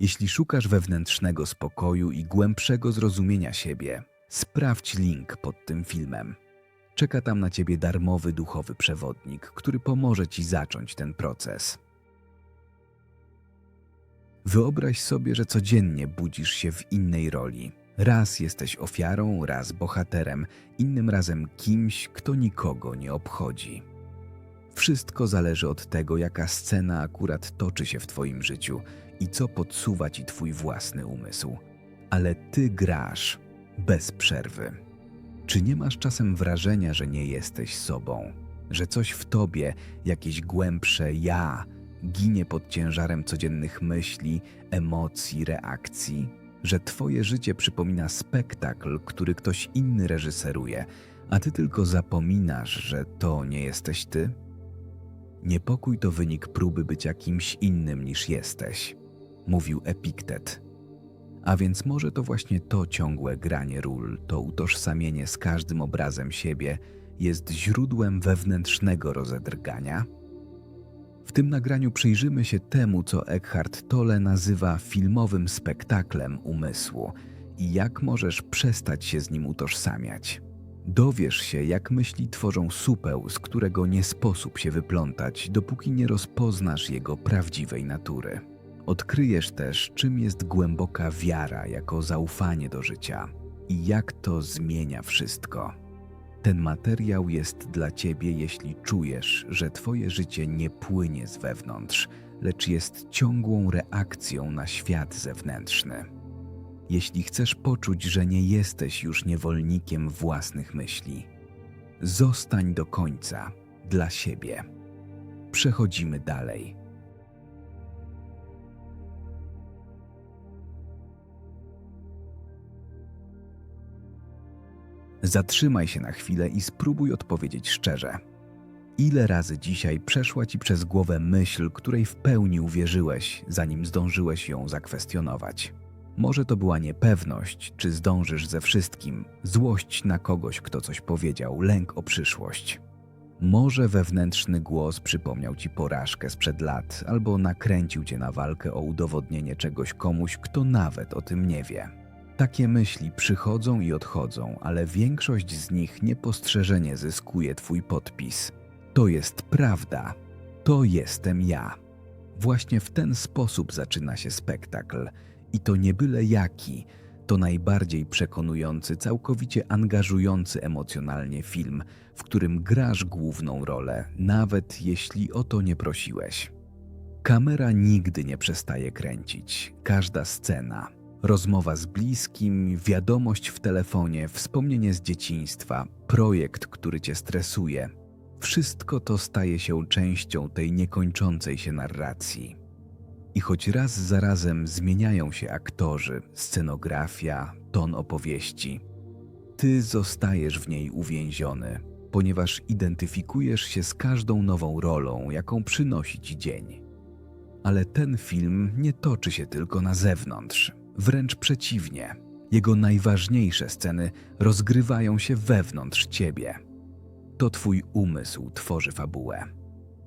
Jeśli szukasz wewnętrznego spokoju i głębszego zrozumienia siebie, sprawdź link pod tym filmem. Czeka tam na ciebie darmowy duchowy przewodnik, który pomoże ci zacząć ten proces. Wyobraź sobie, że codziennie budzisz się w innej roli. Raz jesteś ofiarą, raz bohaterem, innym razem kimś, kto nikogo nie obchodzi. Wszystko zależy od tego, jaka scena akurat toczy się w Twoim życiu i co podsuwa Ci Twój własny umysł. Ale Ty grasz bez przerwy. Czy nie masz czasem wrażenia, że nie jesteś sobą, że coś w Tobie, jakieś głębsze ja, ginie pod ciężarem codziennych myśli, emocji, reakcji? Że Twoje życie przypomina spektakl, który ktoś inny reżyseruje, a Ty tylko zapominasz, że to nie jesteś Ty? Niepokój to wynik próby bycia kimś innym niż jesteś, mówił Epiktet. A więc może to właśnie to ciągłe granie ról, to utożsamienie z każdym obrazem siebie jest źródłem wewnętrznego rozedrgania? W tym nagraniu przyjrzymy się temu, co Eckhart Tolle nazywa filmowym spektaklem umysłu i jak możesz przestać się z nim utożsamiać. Dowiesz się, jak myśli tworzą supeł, z którego nie sposób się wyplątać, dopóki nie rozpoznasz jego prawdziwej natury. Odkryjesz też, czym jest głęboka wiara jako zaufanie do życia i jak to zmienia wszystko. Ten materiał jest dla ciebie, jeśli czujesz, że twoje życie nie płynie z wewnątrz, lecz jest ciągłą reakcją na świat zewnętrzny. Jeśli chcesz poczuć, że nie jesteś już niewolnikiem własnych myśli, zostań do końca dla siebie. Przechodzimy dalej. Zatrzymaj się na chwilę i spróbuj odpowiedzieć szczerze. Ile razy dzisiaj przeszła ci przez głowę myśl, której w pełni uwierzyłeś, zanim zdążyłeś ją zakwestionować? Może to była niepewność, czy zdążysz ze wszystkim, złość na kogoś, kto coś powiedział, lęk o przyszłość. Może wewnętrzny głos przypomniał ci porażkę sprzed lat albo nakręcił cię na walkę o udowodnienie czegoś komuś, kto nawet o tym nie wie. Takie myśli przychodzą i odchodzą, ale większość z nich niepostrzeżenie zyskuje twój podpis. To jest prawda. To jestem ja. Właśnie w ten sposób zaczyna się spektakl – i to nie byle jaki, to najbardziej przekonujący, całkowicie angażujący emocjonalnie film, w którym grasz główną rolę, nawet jeśli o to nie prosiłeś. Kamera nigdy nie przestaje kręcić. Każda scena, rozmowa z bliskim, wiadomość w telefonie, wspomnienie z dzieciństwa, projekt, który cię stresuje wszystko to staje się częścią tej niekończącej się narracji. I choć raz za razem zmieniają się aktorzy, scenografia, ton opowieści, ty zostajesz w niej uwięziony, ponieważ identyfikujesz się z każdą nową rolą, jaką przynosi ci dzień. Ale ten film nie toczy się tylko na zewnątrz, wręcz przeciwnie. Jego najważniejsze sceny rozgrywają się wewnątrz ciebie. To twój umysł tworzy fabułę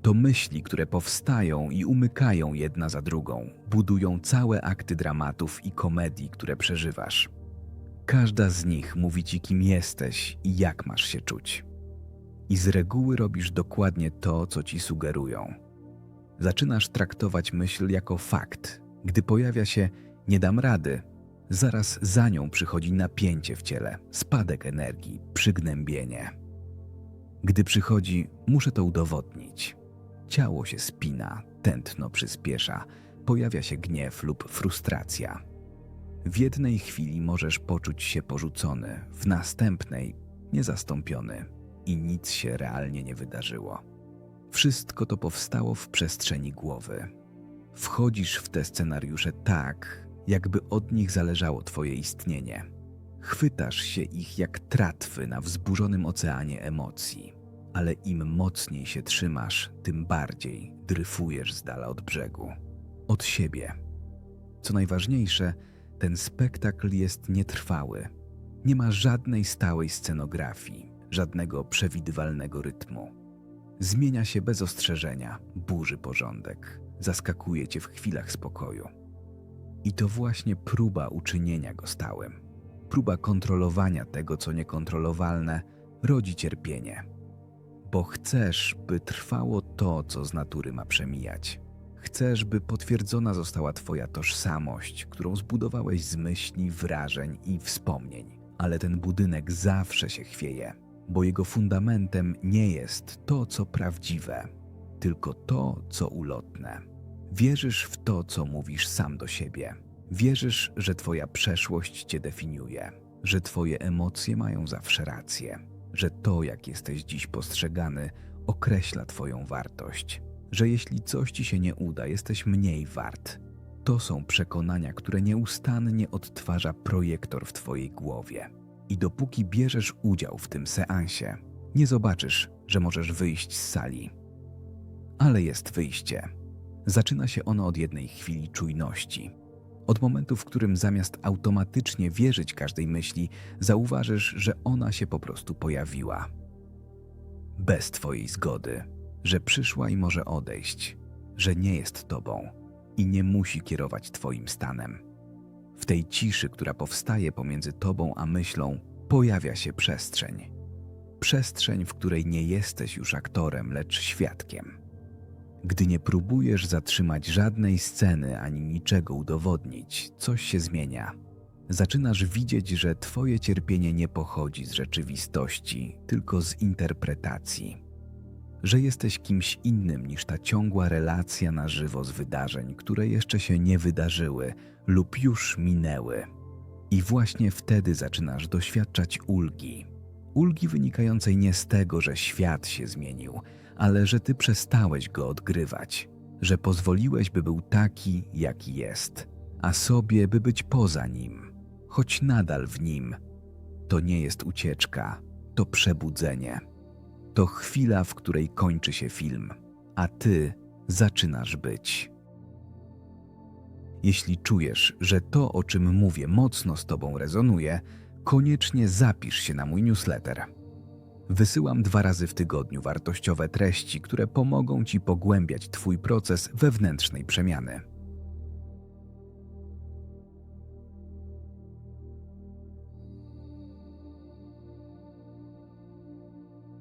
to myśli, które powstają i umykają jedna za drugą, budują całe akty dramatów i komedii, które przeżywasz. Każda z nich mówi ci, kim jesteś i jak masz się czuć. I z reguły robisz dokładnie to, co ci sugerują. Zaczynasz traktować myśl jako fakt. Gdy pojawia się nie dam rady, zaraz za nią przychodzi napięcie w ciele, spadek energii, przygnębienie. Gdy przychodzi, muszę to udowodnić Ciało się spina, tętno przyspiesza, pojawia się gniew lub frustracja. W jednej chwili możesz poczuć się porzucony, w następnej niezastąpiony i nic się realnie nie wydarzyło. Wszystko to powstało w przestrzeni głowy. Wchodzisz w te scenariusze tak, jakby od nich zależało Twoje istnienie. Chwytasz się ich jak tratwy na wzburzonym oceanie emocji ale im mocniej się trzymasz, tym bardziej dryfujesz z dala od brzegu, od siebie. Co najważniejsze, ten spektakl jest nietrwały. Nie ma żadnej stałej scenografii, żadnego przewidywalnego rytmu. Zmienia się bez ostrzeżenia, burzy porządek, zaskakuje cię w chwilach spokoju. I to właśnie próba uczynienia go stałym. Próba kontrolowania tego, co niekontrolowalne, rodzi cierpienie. Bo chcesz, by trwało to, co z natury ma przemijać. Chcesz, by potwierdzona została Twoja tożsamość, którą zbudowałeś z myśli, wrażeń i wspomnień. Ale ten budynek zawsze się chwieje, bo jego fundamentem nie jest to, co prawdziwe, tylko to, co ulotne. Wierzysz w to, co mówisz sam do siebie. Wierzysz, że Twoja przeszłość Cię definiuje, że Twoje emocje mają zawsze rację, że to, jak jesteś dziś postrzegany, określa Twoją wartość, że jeśli coś Ci się nie uda, jesteś mniej wart. To są przekonania, które nieustannie odtwarza projektor w Twojej głowie. I dopóki bierzesz udział w tym seansie, nie zobaczysz, że możesz wyjść z sali. Ale jest wyjście. Zaczyna się ono od jednej chwili czujności. Od momentu, w którym zamiast automatycznie wierzyć każdej myśli, zauważysz, że ona się po prostu pojawiła. Bez Twojej zgody, że przyszła i może odejść, że nie jest Tobą i nie musi kierować Twoim stanem. W tej ciszy, która powstaje pomiędzy Tobą a myślą, pojawia się przestrzeń. Przestrzeń, w której nie jesteś już aktorem, lecz świadkiem. Gdy nie próbujesz zatrzymać żadnej sceny ani niczego udowodnić, coś się zmienia. Zaczynasz widzieć, że Twoje cierpienie nie pochodzi z rzeczywistości, tylko z interpretacji. Że jesteś kimś innym niż ta ciągła relacja na żywo z wydarzeń, które jeszcze się nie wydarzyły lub już minęły. I właśnie wtedy zaczynasz doświadczać ulgi. Ulgi wynikającej nie z tego, że świat się zmienił, ale że ty przestałeś go odgrywać, że pozwoliłeś, by był taki, jaki jest, a sobie, by być poza nim, choć nadal w nim. To nie jest ucieczka, to przebudzenie. To chwila, w której kończy się film, a ty zaczynasz być. Jeśli czujesz, że to, o czym mówię, mocno z tobą rezonuje, koniecznie zapisz się na mój newsletter. Wysyłam dwa razy w tygodniu wartościowe treści, które pomogą Ci pogłębiać Twój proces wewnętrznej przemiany.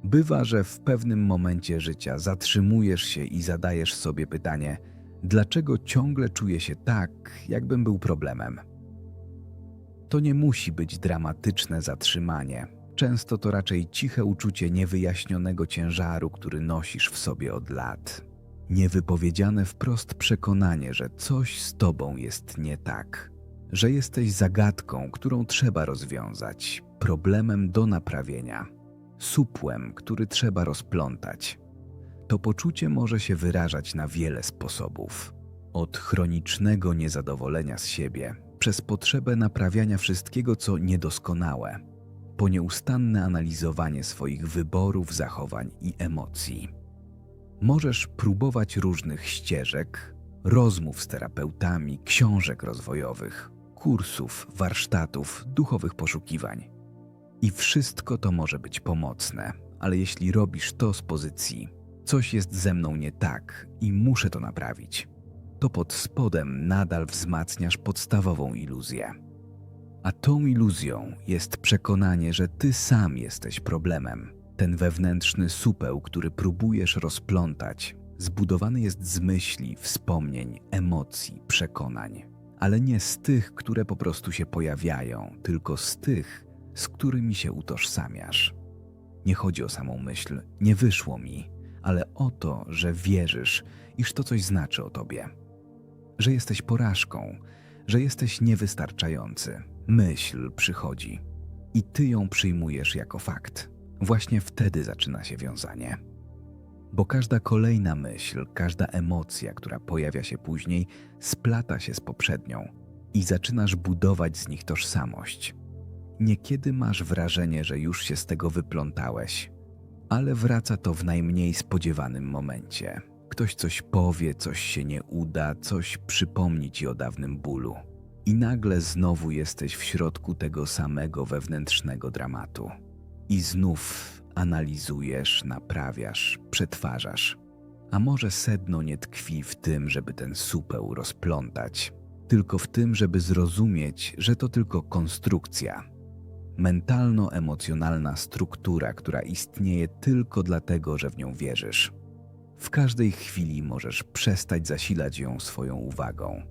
Bywa, że w pewnym momencie życia zatrzymujesz się i zadajesz sobie pytanie, dlaczego ciągle czuję się tak, jakbym był problemem. To nie musi być dramatyczne zatrzymanie, Często to raczej ciche uczucie niewyjaśnionego ciężaru, który nosisz w sobie od lat. Niewypowiedziane wprost przekonanie, że coś z tobą jest nie tak, że jesteś zagadką, którą trzeba rozwiązać, problemem do naprawienia, supłem, który trzeba rozplątać. To poczucie może się wyrażać na wiele sposobów. Od chronicznego niezadowolenia z siebie, przez potrzebę naprawiania wszystkiego, co niedoskonałe, po nieustanne analizowanie swoich wyborów, zachowań i emocji. Możesz próbować różnych ścieżek, rozmów z terapeutami, książek rozwojowych, kursów, warsztatów, duchowych poszukiwań. I wszystko to może być pomocne, ale jeśli robisz to z pozycji, coś jest ze mną nie tak i muszę to naprawić, to pod spodem nadal wzmacniasz podstawową iluzję a tą iluzją jest przekonanie, że ty sam jesteś problemem. Ten wewnętrzny supeł, który próbujesz rozplątać, zbudowany jest z myśli, wspomnień, emocji, przekonań, ale nie z tych, które po prostu się pojawiają, tylko z tych, z którymi się utożsamiasz. Nie chodzi o samą myśl, nie wyszło mi, ale o to, że wierzysz, iż to coś znaczy o tobie, że jesteś porażką, że jesteś niewystarczający myśl przychodzi i ty ją przyjmujesz jako fakt. Właśnie wtedy zaczyna się wiązanie. Bo każda kolejna myśl, każda emocja, która pojawia się później, splata się z poprzednią i zaczynasz budować z nich tożsamość. Niekiedy masz wrażenie, że już się z tego wyplątałeś, ale wraca to w najmniej spodziewanym momencie. Ktoś coś powie, coś się nie uda, coś przypomni ci o dawnym bólu i nagle znowu jesteś w środku tego samego wewnętrznego dramatu. I znów analizujesz, naprawiasz, przetwarzasz. A może sedno nie tkwi w tym, żeby ten supeł rozplątać, tylko w tym, żeby zrozumieć, że to tylko konstrukcja. Mentalno-emocjonalna struktura, która istnieje tylko dlatego, że w nią wierzysz. W każdej chwili możesz przestać zasilać ją swoją uwagą.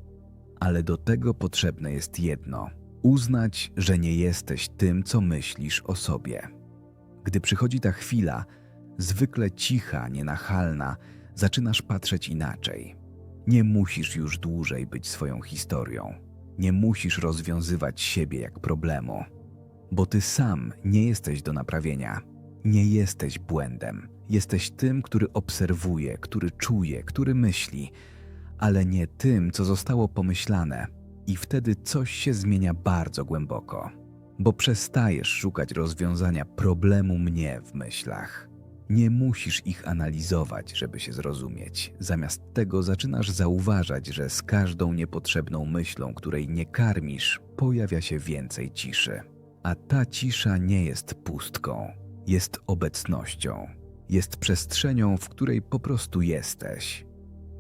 Ale do tego potrzebne jest jedno: uznać, że nie jesteś tym, co myślisz o sobie. Gdy przychodzi ta chwila, zwykle cicha, nienachalna, zaczynasz patrzeć inaczej. Nie musisz już dłużej być swoją historią. Nie musisz rozwiązywać siebie jak problemu, bo ty sam nie jesteś do naprawienia. Nie jesteś błędem. Jesteś tym, który obserwuje, który czuje, który myśli, ale nie tym, co zostało pomyślane. I wtedy coś się zmienia bardzo głęboko, bo przestajesz szukać rozwiązania problemu mnie w myślach. Nie musisz ich analizować, żeby się zrozumieć. Zamiast tego zaczynasz zauważać, że z każdą niepotrzebną myślą, której nie karmisz, pojawia się więcej ciszy. A ta cisza nie jest pustką, jest obecnością, jest przestrzenią, w której po prostu jesteś.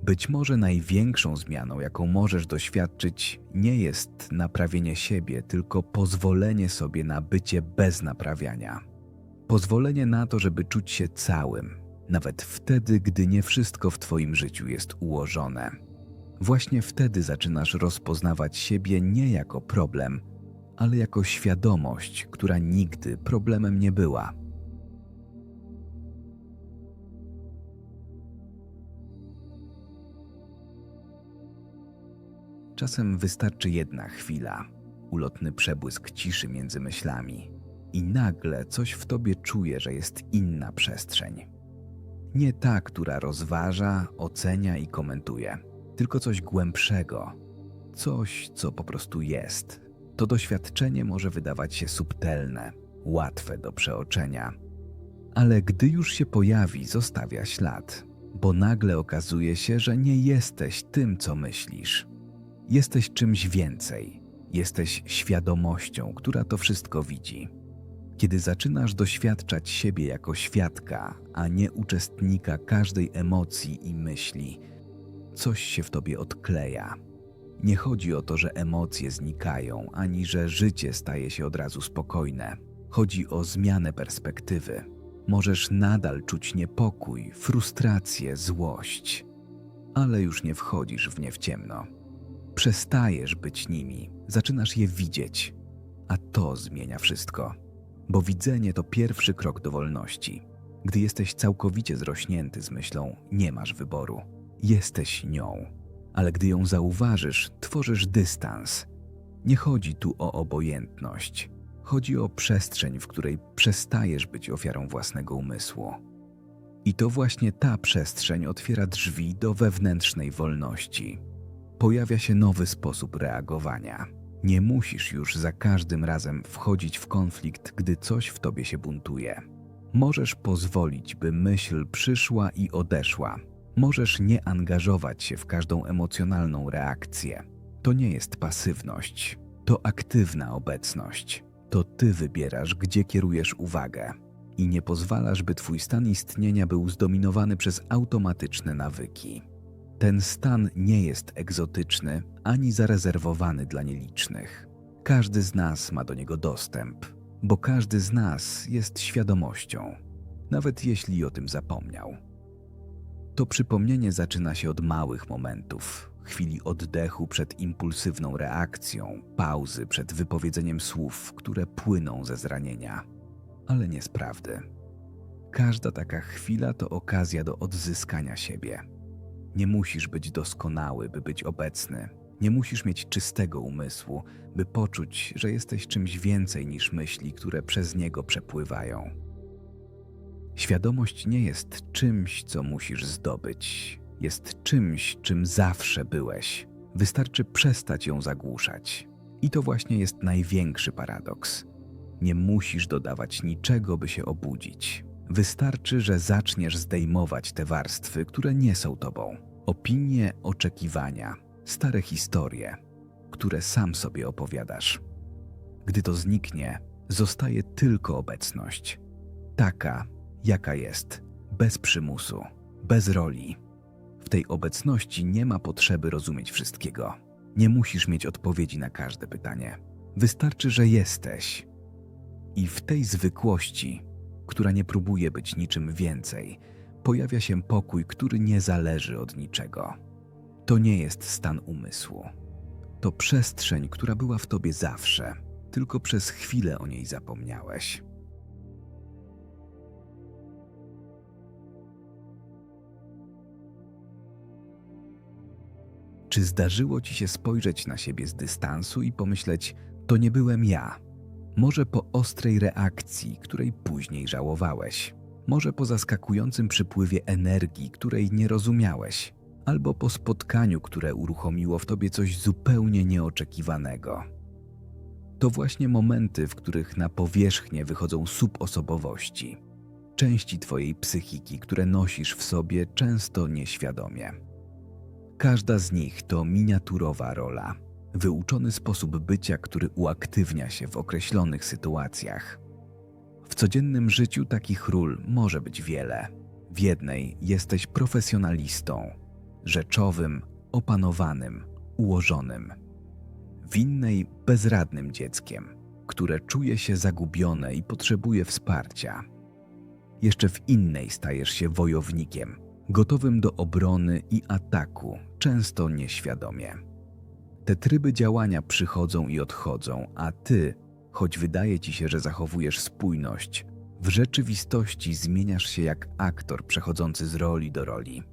Być może największą zmianą, jaką możesz doświadczyć, nie jest naprawienie siebie, tylko pozwolenie sobie na bycie bez naprawiania. Pozwolenie na to, żeby czuć się całym, nawet wtedy, gdy nie wszystko w Twoim życiu jest ułożone. Właśnie wtedy zaczynasz rozpoznawać siebie nie jako problem, ale jako świadomość, która nigdy problemem nie była. Czasem wystarczy jedna chwila, ulotny przebłysk ciszy między myślami, i nagle coś w tobie czuje, że jest inna przestrzeń. Nie ta, która rozważa, ocenia i komentuje, tylko coś głębszego, coś, co po prostu jest. To doświadczenie może wydawać się subtelne, łatwe do przeoczenia, ale gdy już się pojawi, zostawia ślad, bo nagle okazuje się, że nie jesteś tym, co myślisz. Jesteś czymś więcej. Jesteś świadomością, która to wszystko widzi. Kiedy zaczynasz doświadczać siebie jako świadka, a nie uczestnika każdej emocji i myśli, coś się w tobie odkleja. Nie chodzi o to, że emocje znikają, ani że życie staje się od razu spokojne. Chodzi o zmianę perspektywy. Możesz nadal czuć niepokój, frustrację, złość, ale już nie wchodzisz w nie w ciemno. Przestajesz być nimi, zaczynasz je widzieć, a to zmienia wszystko. Bo widzenie to pierwszy krok do wolności. Gdy jesteś całkowicie zrośnięty z myślą, nie masz wyboru. Jesteś nią, ale gdy ją zauważysz, tworzysz dystans. Nie chodzi tu o obojętność. Chodzi o przestrzeń, w której przestajesz być ofiarą własnego umysłu. I to właśnie ta przestrzeń otwiera drzwi do wewnętrznej wolności pojawia się nowy sposób reagowania. Nie musisz już za każdym razem wchodzić w konflikt, gdy coś w tobie się buntuje. Możesz pozwolić, by myśl przyszła i odeszła. Możesz nie angażować się w każdą emocjonalną reakcję. To nie jest pasywność, to aktywna obecność. To ty wybierasz, gdzie kierujesz uwagę i nie pozwalasz, by twój stan istnienia był zdominowany przez automatyczne nawyki. Ten stan nie jest egzotyczny ani zarezerwowany dla nielicznych. Każdy z nas ma do niego dostęp, bo każdy z nas jest świadomością, nawet jeśli o tym zapomniał. To przypomnienie zaczyna się od małych momentów, chwili oddechu przed impulsywną reakcją, pauzy przed wypowiedzeniem słów, które płyną ze zranienia, ale nie z prawdy. Każda taka chwila to okazja do odzyskania siebie nie musisz być doskonały, by być obecny. Nie musisz mieć czystego umysłu, by poczuć, że jesteś czymś więcej niż myśli, które przez niego przepływają. Świadomość nie jest czymś, co musisz zdobyć. Jest czymś, czym zawsze byłeś. Wystarczy przestać ją zagłuszać. I to właśnie jest największy paradoks. Nie musisz dodawać niczego, by się obudzić. Wystarczy, że zaczniesz zdejmować te warstwy, które nie są tobą. Opinie, oczekiwania, stare historie, które sam sobie opowiadasz. Gdy to zniknie, zostaje tylko obecność. Taka, jaka jest, bez przymusu, bez roli. W tej obecności nie ma potrzeby rozumieć wszystkiego. Nie musisz mieć odpowiedzi na każde pytanie. Wystarczy, że jesteś. I w tej zwykłości, która nie próbuje być niczym więcej, pojawia się pokój, który nie zależy od niczego. To nie jest stan umysłu. To przestrzeń, która była w tobie zawsze, tylko przez chwilę o niej zapomniałeś. Czy zdarzyło ci się spojrzeć na siebie z dystansu i pomyśleć, to nie byłem ja? Może po ostrej reakcji, której później żałowałeś, może po zaskakującym przypływie energii, której nie rozumiałeś, albo po spotkaniu, które uruchomiło w tobie coś zupełnie nieoczekiwanego. To właśnie momenty, w których na powierzchnię wychodzą subosobowości, części twojej psychiki, które nosisz w sobie często nieświadomie. Każda z nich to miniaturowa rola, wyuczony sposób bycia, który uaktywnia się w określonych sytuacjach. W codziennym życiu takich ról może być wiele. W jednej jesteś profesjonalistą, rzeczowym, opanowanym, ułożonym. W innej bezradnym dzieckiem, które czuje się zagubione i potrzebuje wsparcia. Jeszcze w innej stajesz się wojownikiem, gotowym do obrony i ataku, często nieświadomie. Te tryby działania przychodzą i odchodzą, a ty, choć wydaje ci się, że zachowujesz spójność, w rzeczywistości zmieniasz się jak aktor przechodzący z roli do roli.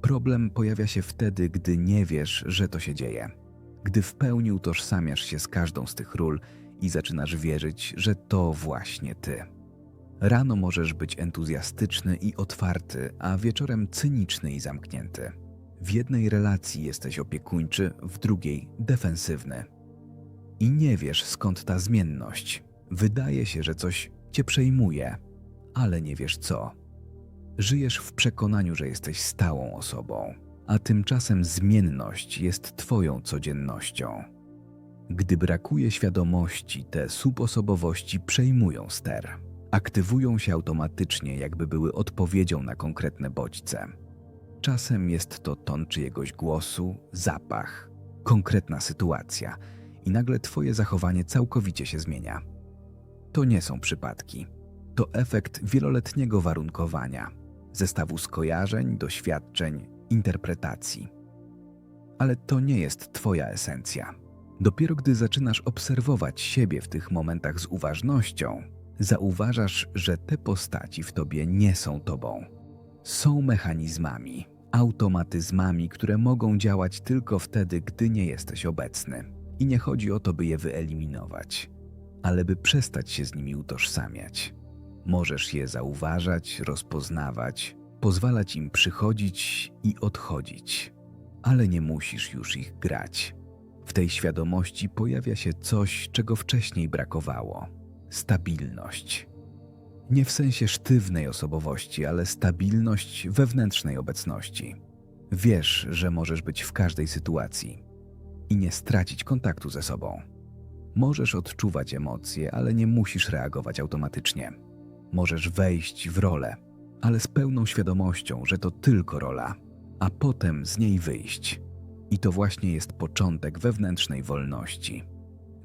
Problem pojawia się wtedy, gdy nie wiesz, że to się dzieje. Gdy w pełni utożsamiasz się z każdą z tych ról i zaczynasz wierzyć, że to właśnie ty. Rano możesz być entuzjastyczny i otwarty, a wieczorem cyniczny i zamknięty. W jednej relacji jesteś opiekuńczy, w drugiej defensywny. I nie wiesz skąd ta zmienność. Wydaje się, że coś cię przejmuje, ale nie wiesz co. Żyjesz w przekonaniu, że jesteś stałą osobą, a tymczasem zmienność jest twoją codziennością. Gdy brakuje świadomości, te subosobowości przejmują ster. Aktywują się automatycznie, jakby były odpowiedzią na konkretne bodźce. Czasem jest to ton czyjegoś głosu, zapach, konkretna sytuacja i nagle twoje zachowanie całkowicie się zmienia. To nie są przypadki. To efekt wieloletniego warunkowania, zestawu skojarzeń, doświadczeń, interpretacji. Ale to nie jest twoja esencja. Dopiero gdy zaczynasz obserwować siebie w tych momentach z uważnością, zauważasz, że te postaci w tobie nie są tobą. Są mechanizmami, automatyzmami, które mogą działać tylko wtedy, gdy nie jesteś obecny. I nie chodzi o to, by je wyeliminować, ale by przestać się z nimi utożsamiać. Możesz je zauważać, rozpoznawać, pozwalać im przychodzić i odchodzić, ale nie musisz już ich grać. W tej świadomości pojawia się coś, czego wcześniej brakowało stabilność. Nie w sensie sztywnej osobowości, ale stabilność wewnętrznej obecności. Wiesz, że możesz być w każdej sytuacji i nie stracić kontaktu ze sobą. Możesz odczuwać emocje, ale nie musisz reagować automatycznie. Możesz wejść w rolę, ale z pełną świadomością, że to tylko rola, a potem z niej wyjść. I to właśnie jest początek wewnętrznej wolności.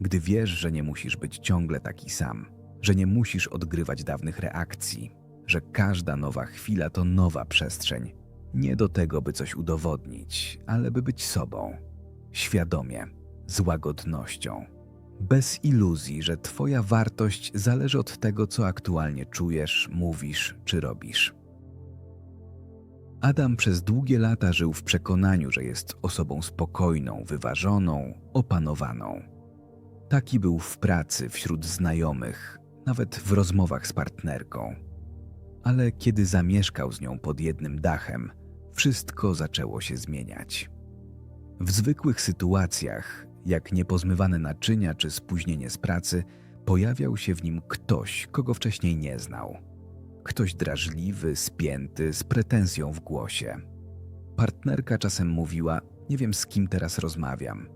Gdy wiesz, że nie musisz być ciągle taki sam, że nie musisz odgrywać dawnych reakcji, że każda nowa chwila to nowa przestrzeń, nie do tego, by coś udowodnić, ale by być sobą, świadomie, z łagodnością, bez iluzji, że Twoja wartość zależy od tego, co aktualnie czujesz, mówisz czy robisz. Adam przez długie lata żył w przekonaniu, że jest osobą spokojną, wyważoną, opanowaną. Taki był w pracy, wśród znajomych, nawet w rozmowach z partnerką. Ale kiedy zamieszkał z nią pod jednym dachem, wszystko zaczęło się zmieniać. W zwykłych sytuacjach, jak niepozmywane naczynia czy spóźnienie z pracy, pojawiał się w nim ktoś, kogo wcześniej nie znał. Ktoś drażliwy, spięty, z pretensją w głosie. Partnerka czasem mówiła: Nie wiem, z kim teraz rozmawiam,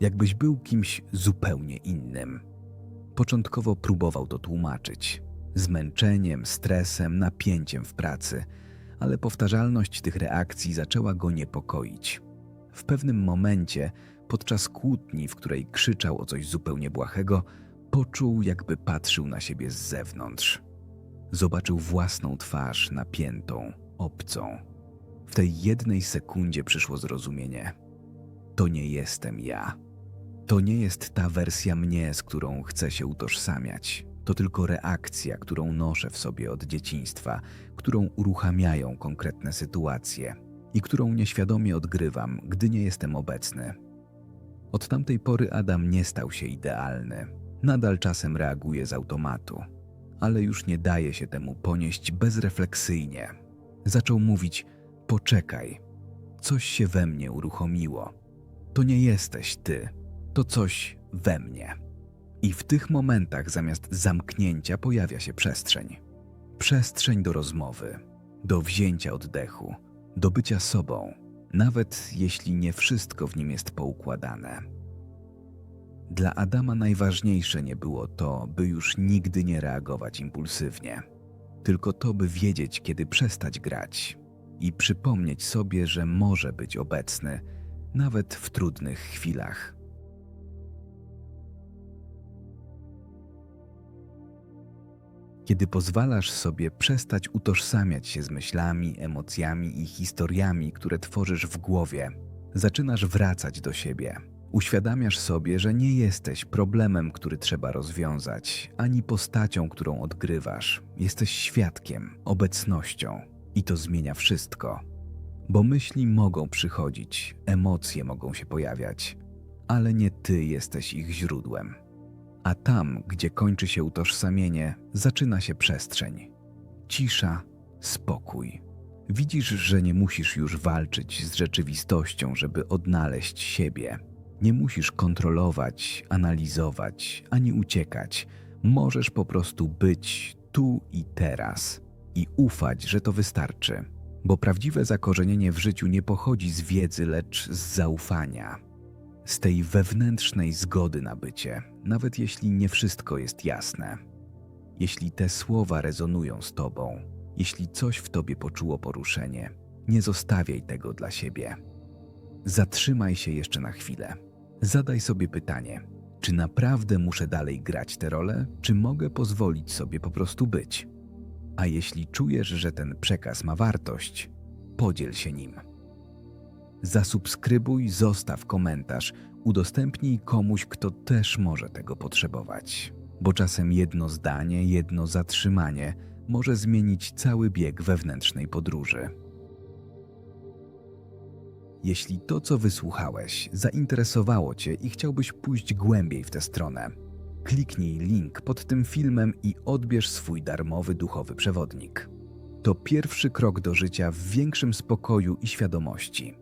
jakbyś był kimś zupełnie innym. Początkowo próbował to tłumaczyć zmęczeniem, stresem, napięciem w pracy, ale powtarzalność tych reakcji zaczęła go niepokoić. W pewnym momencie podczas kłótni, w której krzyczał o coś zupełnie błahego, poczuł, jakby patrzył na siebie z zewnątrz. Zobaczył własną twarz napiętą, obcą. W tej jednej sekundzie przyszło zrozumienie. To nie jestem ja. To nie jest ta wersja mnie, z którą chcę się utożsamiać. To tylko reakcja, którą noszę w sobie od dzieciństwa, którą uruchamiają konkretne sytuacje i którą nieświadomie odgrywam, gdy nie jestem obecny. Od tamtej pory Adam nie stał się idealny. Nadal czasem reaguje z automatu, ale już nie daje się temu ponieść bezrefleksyjnie. Zaczął mówić: Poczekaj, coś się we mnie uruchomiło. To nie jesteś ty, to coś we mnie. I w tych momentach zamiast zamknięcia pojawia się przestrzeń. Przestrzeń do rozmowy, do wzięcia oddechu, do bycia sobą, nawet jeśli nie wszystko w nim jest poukładane. Dla Adama najważniejsze nie było to, by już nigdy nie reagować impulsywnie, tylko to, by wiedzieć, kiedy przestać grać i przypomnieć sobie, że może być obecny, nawet w trudnych chwilach. Kiedy pozwalasz sobie przestać utożsamiać się z myślami, emocjami i historiami, które tworzysz w głowie, zaczynasz wracać do siebie. Uświadamiasz sobie, że nie jesteś problemem, który trzeba rozwiązać, ani postacią, którą odgrywasz. Jesteś świadkiem, obecnością i to zmienia wszystko. Bo myśli mogą przychodzić, emocje mogą się pojawiać, ale nie ty jesteś ich źródłem a tam, gdzie kończy się utożsamienie, zaczyna się przestrzeń. Cisza, spokój. Widzisz, że nie musisz już walczyć z rzeczywistością, żeby odnaleźć siebie. Nie musisz kontrolować, analizować ani uciekać. Możesz po prostu być tu i teraz i ufać, że to wystarczy. Bo prawdziwe zakorzenienie w życiu nie pochodzi z wiedzy, lecz z zaufania z tej wewnętrznej zgody na bycie, nawet jeśli nie wszystko jest jasne. Jeśli te słowa rezonują z tobą, jeśli coś w tobie poczuło poruszenie, nie zostawiaj tego dla siebie. Zatrzymaj się jeszcze na chwilę. Zadaj sobie pytanie: czy naprawdę muszę dalej grać tę rolę, czy mogę pozwolić sobie po prostu być? A jeśli czujesz, że ten przekaz ma wartość, podziel się nim. Zasubskrybuj, zostaw komentarz, udostępnij komuś, kto też może tego potrzebować. Bo czasem jedno zdanie, jedno zatrzymanie może zmienić cały bieg wewnętrznej podróży. Jeśli to, co wysłuchałeś, zainteresowało Cię i chciałbyś pójść głębiej w tę stronę, kliknij link pod tym filmem i odbierz swój darmowy duchowy przewodnik. To pierwszy krok do życia w większym spokoju i świadomości.